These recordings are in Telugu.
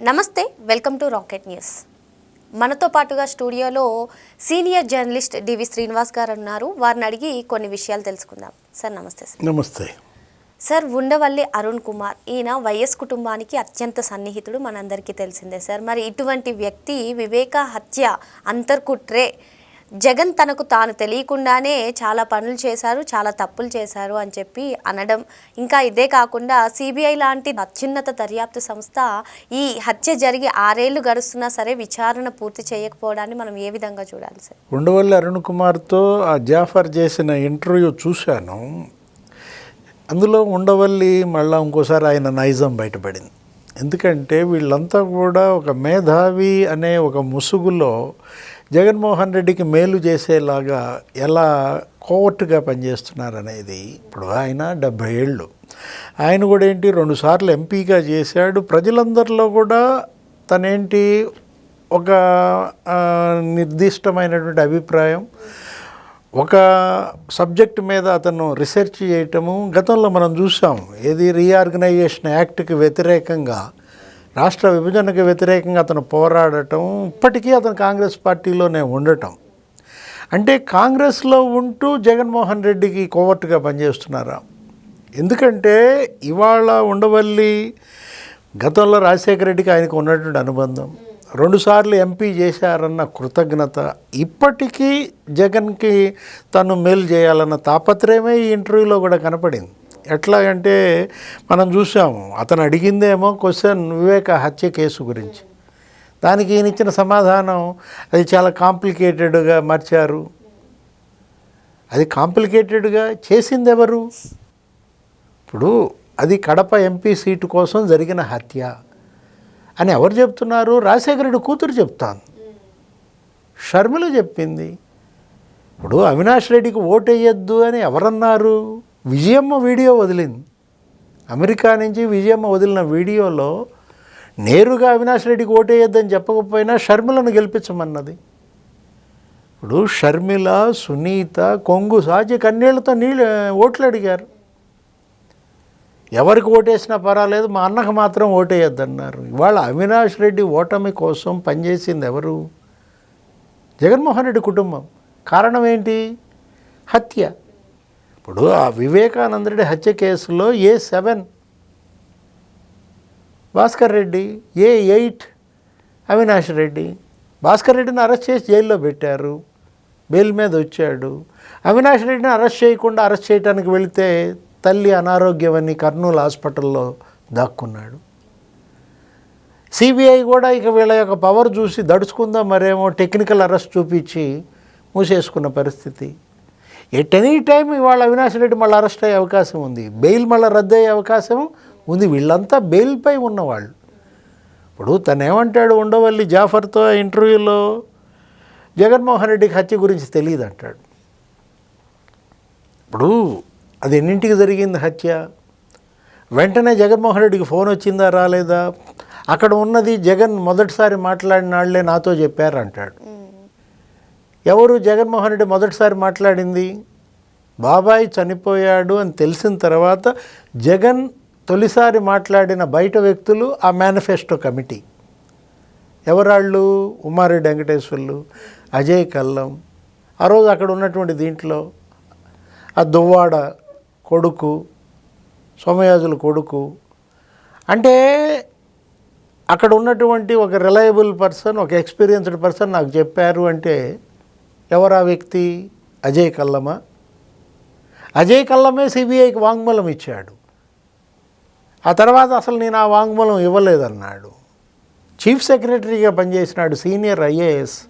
నమస్తే వెల్కమ్ టు రాకెట్ న్యూస్. మనతో పాటుగా స్టూడియోలో సీనియర్ జర్నలిస్ట్ డివి శ్రీనివాస్ గారు ఉన్నారు వారిని అడిగి కొన్ని విషయాలు తెలుసుకుందాం. సార్ నమస్తే సార్. నమస్తే. సార్ ఉండవల్లి అరుణ్ కుమార్ ఈయన వైఎస్ కుటుంబానికి అత్యంత సన్నిహితుడు మనందరికీ తెలిసిందే సార్. మరి ఇటువంటి వ్యక్తి వివేక హత్య అంతర్కుట్రే జగన్ తనకు తాను తెలియకుండానే చాలా పనులు చేశారు చాలా తప్పులు చేశారు అని చెప్పి అనడం. ఇంకా ఇదే కాకుండా సిబిఐ లాంటి అత్యున్నత దర్యాప్తు సంస్థ ఈ హత్య జరిగి ఆరేళ్ళు గడుస్తున్నా సరే విచారణ పూర్తి చేయకపోవడాన్ని మనం ఏ విధంగా చూడాలి సార్? ఉండవల్లి అరుణ్ కుమార్తో ఆ జాఫర్ చేసిన ఇంటర్వ్యూ చూశాను. అందులో ఉండవల్లి మళ్ళీ ఇంకోసారి ఆయన నైజం బయటపడింది. ఎందుకంటే వీళ్ళంతా కూడా ఒక మేధావి అనే ఒక ముసుగులో జగన్మోహన్ రెడ్డికి మేలు చేసేలాగా ఎలా కోవర్ట్గా పనిచేస్తున్నారనేది ఇప్పుడు ఆయన డెబ్భై ఏళ్ళు. ఆయన కూడా ఏంటి రెండుసార్లు ఎంపీగా చేశాడు. ప్రజలందరిలో కూడా తనేంటి ఒక నిర్దిష్టమైనటువంటి అభిప్రాయం. ఒక సబ్జెక్ట్ మీద అతను రీసెర్చ్ చేయటము. గతంలో మనం చూసాం ఏది రీఆర్గనైజేషన్ యాక్ట్కి వ్యతిరేకంగా రాష్ట్ర విభజనకు వ్యతిరేకంగా అతను పోరాడటం ఇప్పటికీ అతను కాంగ్రెస్ పార్టీలోనే ఉండటం. అంటే కాంగ్రెస్లో ఉంటూ జగన్మోహన్ రెడ్డికి కోవర్ట్గా పనిచేస్తున్నారా? ఎందుకంటే ఇవాళ ఉండవల్లి గతంలో రాజశేఖర రెడ్డికి ఆయనకు ఉన్నటువంటి అనుబంధం. రెండుసార్లు ఎంపీ చేశారన్న కృతజ్ఞత ఇప్పటికీ జగన్కి తను మేలు చేయాలన్న తాపత్రయమే ఈ ఇంటర్వ్యూలో కూడా కనపడింది. ఎట్లాగంటే మనం చూసాము అతను అడిగిందేమో క్వశ్చన్ వివేక హత్య కేసు గురించి. దానికి ఈయన ఇచ్చిన సమాధానం అది చాలా కాంప్లికేటెడ్గా మార్చారు. అది కాంప్లికేటెడ్గా చేసింది ఎవరు ఇప్పుడు అది కడప ఎంపీ సీటు కోసం జరిగిన హత్య. అని ఎవరు చెప్తున్నారు? రాజశేఖర రెడ్డి కూతురు చెప్తాను షర్మిల చెప్పింది. ఇప్పుడు అవినాష్ రెడ్డికి ఓటేయద్దు అని ఎవరన్నారు? విజయమ్మ వీడియో వదిలింది. అమెరికా నుంచి విజయమ్మ వదిలిన వీడియోలో నేరుగా అవినాష్ రెడ్డికి ఓటేయొద్దని చెప్పకపోయినా షర్మిలను గెలిపించమన్నది. ఇప్పుడు షర్మిల సునీత కొంగు సాచి కన్నీళ్ళతో నీళ్ళు ఓట్లు అడిగారు. ఎవరికి ఓటేసినా పర్వాలేదు మా అన్నకు మాత్రం ఓటేయొద్దన్నారు. ఇవాళ అవినాష్ రెడ్డి ఓటమి కోసం పనిచేసింది ఎవరు? జగన్మోహన్ రెడ్డి కుటుంబం. కారణం ఏంటి? హత్య. ఇప్పుడు ఆ వివేకానంద రెడ్డి హత్య కేసులో A seven? Bhaskar Reddy A eight? Avinash Reddy. Bhaskar రెడ్డిని అరెస్ట్ చేసి జైల్లో పెట్టారు. బెయిల్ మీద వచ్చాడు. అవినాష్ రెడ్డిని అరెస్ట్ చేయకుండా అరెస్ట్ చేయడానికి వెళితే తల్లి అనారోగ్యమని కర్నూలు హాస్పిటల్లో దాక్కున్నాడు. సిబిఐ కూడా ఇక వీళ్ళ యొక్క పవర్ చూసి దడుచుకుందాం మరేమో టెక్నికల్ అరెస్ట్ చూపించి మూసేసుకున్న పరిస్థితి. ఎట్ ఎనీ టైం ఇవాళ అవినాష్ రెడ్డి మళ్ళీ అరెస్ట్ అయ్యే అవకాశం ఉంది. బెయిల్ మళ్ళీ రద్దు అయ్యే అవకాశం ఉంది. వీళ్ళంతా బెయిల్పై ఉన్నవాళ్ళు. ఇప్పుడు తను ఏమంటాడు ఉండవల్లి జాఫర్తో ఇంటర్వ్యూలో? జగన్మోహన్ రెడ్డికి హత్య గురించి తెలియదు అంటాడు. ఇప్పుడు అది ఎన్నింటికి జరిగింది హత్య? వెంటనే జగన్మోహన్ రెడ్డికి ఫోన్ వచ్చిందా రాలేదా? అక్కడ ఉన్నది జగన్ మొదటిసారి మాట్లాడిన వాళ్ళే నాతో చెప్పారు అంటాడు ఎవరు జగన్మోహన్ రెడ్డి మొదటిసారి మాట్లాడింది? బాబాయ్ చనిపోయాడు అని తెలిసిన తర్వాత జగన్ తొలిసారి మాట్లాడిన బయట వ్యక్తులు ఆ మేనిఫెస్టో కమిటీ. ఎవరాళ్ళు? ఉమారెడ్డి వెంకటేశ్వర్లు అజయ్ కల్లం. ఆ రోజు అక్కడ ఉన్నటువంటి దీంట్లో ఆ దువ్వాడ కొడుకు సోమయాజుల కొడుకు. అంటే అక్కడ ఉన్నటువంటి ఒక రిలయబుల్ పర్సన్ ఒక ఎక్స్పీరియన్స్డ్ పర్సన్ నాకు చెప్పారు అంటే ఎవరా వ్యక్తి? అజయ్ కల్లమా. అజయ్ కల్లమే సిబిఐకి వాంగ్మూలం ఇచ్చాడు. ఆ తర్వాత అసలు నేను ఆ వాంగ్మూలం ఇవ్వలేదన్నాడు. చీఫ్ సెక్రటరీగా పనిచేసినాడు సీనియర్ ఐఏఎస్.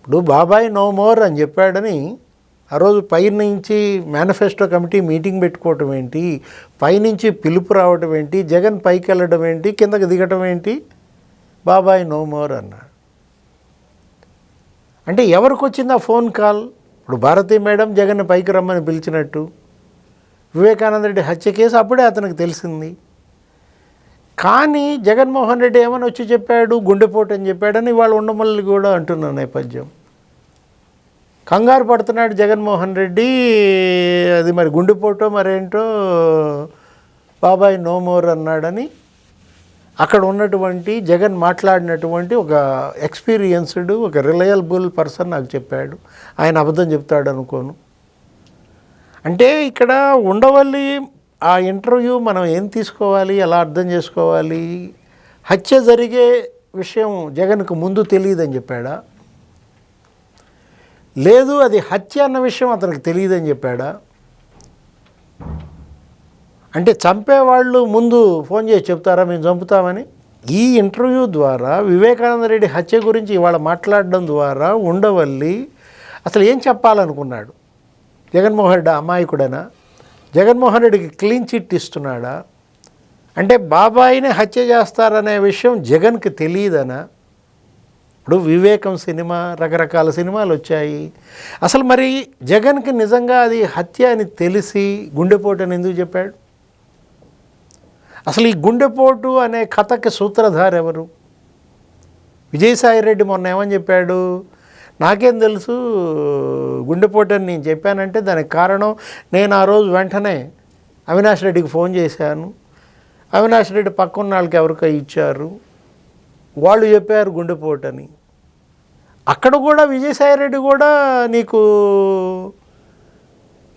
ఇప్పుడు బాబాయ్ నో మోర్ అని చెప్పాడని ఆ రోజు పైనుంచి మేనిఫెస్టో కమిటీ మీటింగ్ పెట్టుకోవటం ఏంటి? పైనుంచి పిలుపు రావటం ఏంటి? జగన్ పైకి వెళ్ళడం ఏంటి? కిందకి దిగటం ఏంటి? బాబాయ్ నో మోర్ అన్నాడు. అంటే ఎవరికి వచ్చింది ఆ ఫోన్ కాల్? ఇప్పుడు భారతీ మేడం జగన్ పైకి రమ్మని పిలిచినట్టు. వివేకానంద రెడ్డి హత్య కేసు అప్పుడే అతనికి తెలిసింది. కానీ జగన్మోహన్ రెడ్డి ఏమని వచ్చి చెప్పాడు? గుండెపోటు అని చెప్పాడని వాళ్ళు ఉండమల్లి కూడా అంటున్న నేపథ్యం. కంగారు పడుతున్నాడు జగన్మోహన్ రెడ్డి. అది మరి గుండెపోటో మరేంటో? బాబాయ్ నో మోర్ అన్నాడని అక్కడ ఉన్నటువంటి జగన్ మాట్లాడినటువంటి ఒక ఎక్స్పీరియన్స్డ్ ఒక రిలయబుల్ పర్సన్ నాకు చెప్పాడు. ఆయన అబద్ధం చెప్తాడు అనుకోను. అంటే ఇక్కడ ఉండవల్లి ఆ ఇంటర్వ్యూ మనం ఏం తీసుకోవాలి ఎలా అర్థం చేసుకోవాలి? హత్య జరిగే విషయం జగన్కు ముందు తెలియదని చెప్పాడా? లేదు అది హత్య అన్న విషయం అతనికి తెలియదని చెప్పాడా? అంటే చంపేవాళ్ళు ముందు ఫోన్ చేసి చెప్తారా మేము చంపుతామని? ఈ ఇంటర్వ్యూ ద్వారా వివేకానంద రెడ్డి హత్య గురించి ఇవాళ మాట్లాడడం ద్వారా ఉండవల్లి అసలు ఏం చెప్పాలనుకున్నాడు? జగన్మోహన్ రెడ్డి అమాయకుడనా? జగన్మోహన్ రెడ్డికి క్లీన్ చిట్ ఇస్తున్నాడా? అంటే బాబాయిని హత్య చేస్తారనే విషయం జగన్కి తెలియదనా? ఇప్పుడు వివేకం సినిమా రకరకాల సినిమాలు వచ్చాయి. అసలు మరి జగన్కి నిజంగా అది హత్య అని తెలిసి గుండెపోటు అని ఎందుకు చెప్పాడు? అసలు ఈ గుండెపోటు అనే కథకి సూత్రధార ఎవరు విజయసాయి రెడ్డి మొన్న ఏమని చెప్పాడు? నాకేం తెలుసు గుండెపోటు అని నేను చెప్పానంటే దానికి కారణం నేను ఆ రోజు వెంటనే అవినాష్ రెడ్డికి ఫోన్ చేశాను. అవినాష్ రెడ్డి పక్కన వాళ్ళకి ఎవరికో ఇచ్చారు. వాళ్ళు చెప్పారు గుండెపోటు అని. అక్కడ కూడా విజయసాయి రెడ్డి కూడా నీకు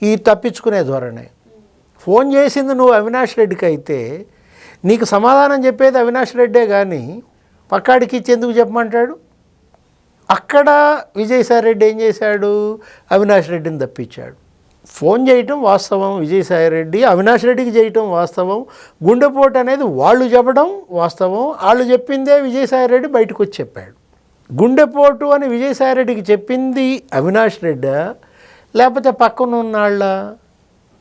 ఈ తప్పించుకునే ధోరణే. ఫోన్ చేసింది నువ్వు అవినాష్ రెడ్డికి అయితే నీకు సమాధానం చెప్పేది అవినాష్ రెడ్డే కానీ పక్కాడికి ఇచ్చి ఎందుకు చెప్పమంటాడు? అక్కడ విజయసాయి రెడ్డి ఏం చేశాడు? అవినాష్ రెడ్డిని తప్పించాడు. ఫోన్ చేయటం వాస్తవం విజయసాయి రెడ్డి అవినాష్ రెడ్డికి చేయటం వాస్తవం గుండెపోటు అనేది వాళ్ళు చెప్పడం వాస్తవం వాళ్ళు చెప్పిందే విజయసాయి రెడ్డి బయటకు వచ్చి చెప్పాడు. గుండెపోటు అని విజయసాయి రెడ్డికి చెప్పింది అవినాష్ రెడ్డా? లేకపోతే పక్కన ఉన్నాళ్ళ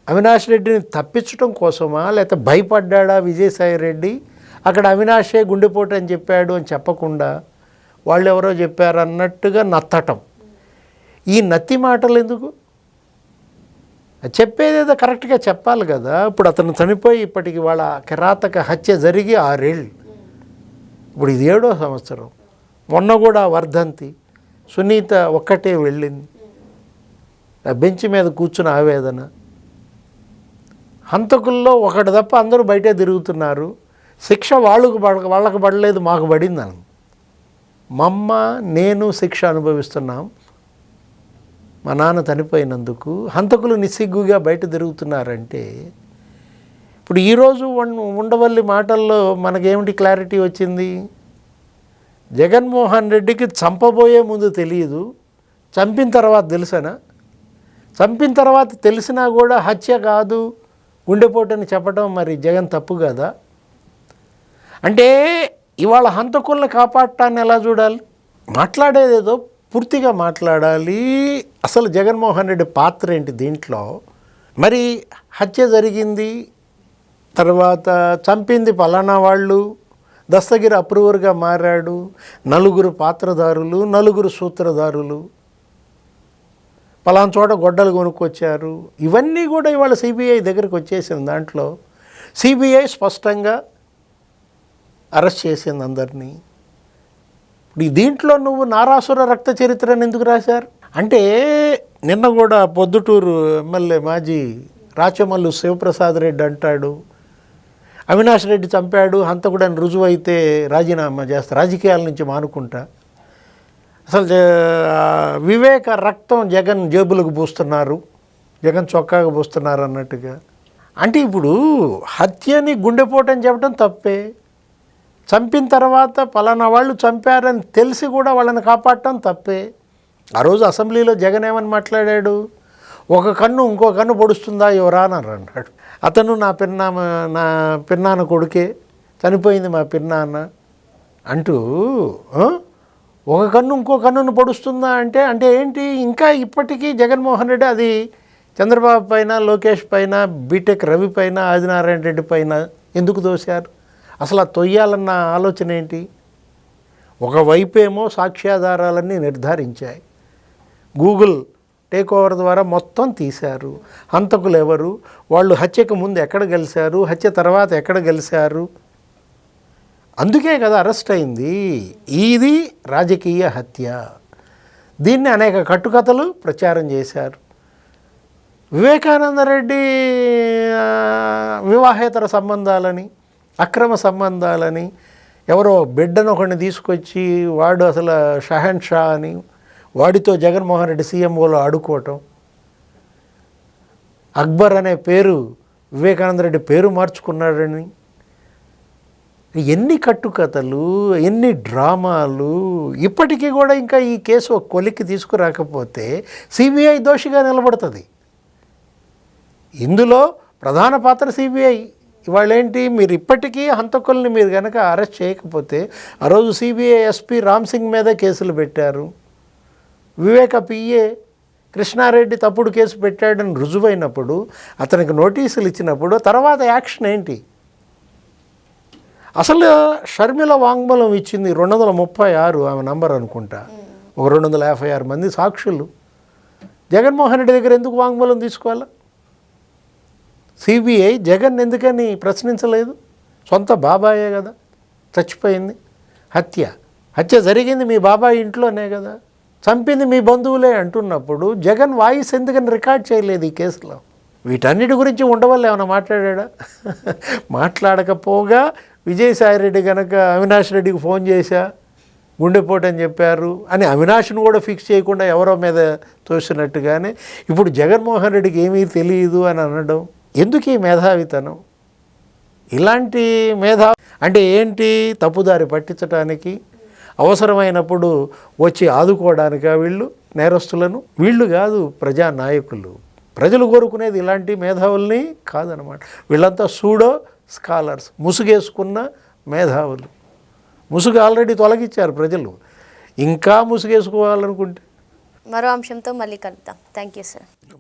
అవినాష్ రెడ్డిని తప్పించడం కోసమా? లేకపోతే భయపడ్డా విజయసాయి రెడ్డి? అక్కడ అవినాషే గుండెపోటు అని చెప్పాడు అని చెప్పకుండా వాళ్ళు ఎవరో చెప్పారు అన్నట్టుగా నత్తటం. ఈ నత్తి మాటలు ఎందుకు? చెప్పేదేదో కరెక్ట్గా చెప్పాలి కదా. ఇప్పుడు అతను చనిపోయి ఇప్పటికి వాళ్ళ కిరాతక హత్య జరిగి ఆరేళ్ళు. ఇప్పుడు ఇది ఏడో సంవత్సరం. మొన్న కూడా వర్ధంతి సునీత ఒక్కటే వెళ్ళింది. ఆ బెంచ్ మీద కూర్చున్న ఆవేదన. హంతకుల్లో ఒకటి తప్ప అందరూ బయటే తిరుగుతున్నారు. శిక్ష వాళ్ళకు పడ వాళ్ళకు పడలేదు మాకు పడిందని మమ్మ నేను శిక్ష అనుభవిస్తున్నాం. మా నాన్న చనిపోయినందుకు హంతకులు నిస్సిగ్గుగా బయట తిరుగుతున్నారంటే ఇప్పుడు ఈరోజు ఉండవల్లి మాటల్లో మనకేమిటి క్లారిటీ వచ్చింది? జగన్మోహన్ రెడ్డికి చంపబోయే ముందు తెలియదు చంపిన తర్వాత తెలుసనా? చంపిన తర్వాత తెలిసినా కూడా హత్య కాదు. గుండెపోటని చెప్పడం మరి జగన్ తప్పు కదా? అంటే ఇవాళ హంతకుల్ని కాపాడటాన్ని ఎలా చూడాలి? మాట్లాడేదేదో పూర్తిగా మాట్లాడాలి. అసలు జగన్మోహన్ రెడ్డి పాత్ర ఏంటి దీంట్లో? మరి హత్య జరిగింది తర్వాత చంపింది పలానా వాళ్ళు దస్తగిరి అప్రూవర్గా మారాడు నలుగురు పాత్రధారులు నలుగురు సూత్రధారులు. పలానా చోట గొడ్డలు కొనుక్కొచ్చారు. ఇవన్నీ కూడా ఇవాళ సిబిఐ దగ్గరికి వచ్చేసింది. దాంట్లో సిబిఐ స్పష్టంగా అరెస్ట్ చేసింది అందరినీ. ఇప్పుడు దీంట్లో నువ్వు నారాసుర రక్త చరిత్రను ఎందుకు రాశారు? అంటే నిన్న కూడా పొద్దుటూరు ఎమ్మెల్యే మాజీ రాచమల్లు శివప్రసాద్ రెడ్డి అంటాడు. అవినాష్ రెడ్డి చంపాడు. హంతకుడని రుజువు అయితే రాజీనామా చేస్తా రాజకీయాల నుంచి మానుకుంటా. అసలు వివేక రక్తం జగన్ జేబులకు పూస్తున్నారు. జగన్ చొక్కాగా పూస్తున్నారు అన్నట్టుగా. అంటే ఇప్పుడు హత్యని గుండెపోటని చెప్పడం తప్పే. చంపిన తర్వాత పలానా వాళ్ళు చంపారని తెలిసి కూడా వాళ్ళని కాపాడటం తప్పే. ఆ రోజు అసెంబ్లీలో జగన్ ఏమని మాట్లాడాడు? ఒక కన్ను ఇంకో కన్ను పొడుస్తుందా ఎవరా అని అన్నాడు. అతను నా పిన్నామ నా పిన్నాన్న కొడుకే. చనిపోయింది మా పిన్నాన్న అంటూ ఒక కన్ను ఇంకో కన్నును పొడుస్తుందా అంటే అంటే ఏంటి? ఇంకా ఇప్పటికీ జగన్మోహన్ రెడ్డి అది చంద్రబాబు పైన లోకేష్ పైన బీటెక్ రవి పైన ఆదినారాయణ రెడ్డి పైన ఎందుకు దోశారు అసలు ఆ తొయ్యాలన్న ఆలోచన ఏంటి? ఒకవైపేమో సాక్ష్యాధారాలన్నీ నిర్ధారించాయి. గూగుల్ టేక్ ఓవర్ ద్వారా మొత్తం తీశారు. హంతకులు ఎవరు? వాళ్ళు హత్యకు ముందు ఎక్కడ గెలిచారు హత్య తర్వాత ఎక్కడ గెలిచారు అందుకే కదా అరెస్ట్ అయింది. ఇది రాజకీయ హత్య. దీన్ని అనేక కట్టుకథలు ప్రచారం చేశారు. వివేకానంద రెడ్డి వివాహేతర సంబంధాలని అక్రమ సంబంధాలని ఎవరో బిడ్డను ఒకడిని తీసుకొచ్చి వాడు అసలు షహన్ షా అని వాడితో జగన్మోహన్ రెడ్డి సీఎంఓలో ఆడుకోవటం. అక్బర్ అనే పేరు వివేకానంద రెడ్డి పేరు మార్చుకున్నాడని ఎన్ని కట్టుకథలు ఎన్ని డ్రామాలు ఇప్పటికీ కూడా ఇంకా ఈ కేసు ఒక కొలిక్కి తీసుకురాకపోతే సిబిఐ దోషిగా నిలబడుతుంది. ఇందులో ప్రధాన పాత్ర సిబిఐ. ఇవాళ ఏంటి మీరు ఇప్పటికీ హంతకుల్ని మీరు కనుక అరెస్ట్ చేయకపోతే ఆ రోజు సిబిఐ ఎస్పీ రామ్ సింగ్ మీద కేసులు పెట్టారు. వివేక పిఏ కృష్ణారెడ్డి తప్పుడు కేసు పెట్టాడని రుజువైనప్పుడు అతనికి నోటీసులు ఇచ్చినప్పుడు తర్వాత యాక్షన్ ఏంటి? అసలు షర్మిల వాంగ్మూలం ఇచ్చింది రెండు వందల ముప్పై ఆరు ఆమె నంబర్ అనుకుంటా. ఒక రెండు వందల యాభై ఆరు మంది సాక్షులు. జగన్మోహన్ రెడ్డి దగ్గర ఎందుకు వాంగ్మూలం తీసుకోవాలా? సిబిఐ జగన్ ఎందుకని ప్రశ్నించలేదు? సొంత బాబాయే కదా చచ్చిపోయింది. హత్య హత్య జరిగింది మీ బాబాయ్ ఇంట్లోనే కదా. చంపింది మీ బంధువులే అంటున్నప్పుడు జగన్ వాయిస్ ఎందుకని రికార్డ్ చేయలేదు ఈ కేసులో? వీటన్నిటి గురించి ఉండవల్ల ఏమైనా మాట్లాడా మాట్లాడకపోగా విజయసాయి రెడ్డి కనుక అవినాష్ రెడ్డికి ఫోన్ చేశా గుండెపోటు అని చెప్పారు అని అవినాష్ను కూడా ఫిక్స్ చేయకుండా ఎవరో మీద తోసినట్టుగానే ఇప్పుడు జగన్మోహన్ రెడ్డికి ఏమీ తెలియదు అని అనడం ఎందుకు ఈ మేధావితనం? ఇలాంటి మేధా అంటే ఏంటి తప్పుదారి పట్టించడానికి అవసరమైనప్పుడు వచ్చి ఆదుకోవడానిక వీళ్ళు? నేరస్తులను? వీళ్ళు కాదు ప్రజా నాయకులు ప్రజలు కోరుకునేది ఇలాంటి మేధావుల్ని కాదనమాట. వీళ్ళంతా సూడో స్కాలర్స్ ముసుగేసుకున్న మేధావులు. ముసుగు ఆల్రెడీ తొలగించారు ప్రజలు. ఇంకా ముసుగేసుకోవాలనుకుంటే. మరో అంశంతో మళ్ళీ కలుద్దాం. Thank you sir.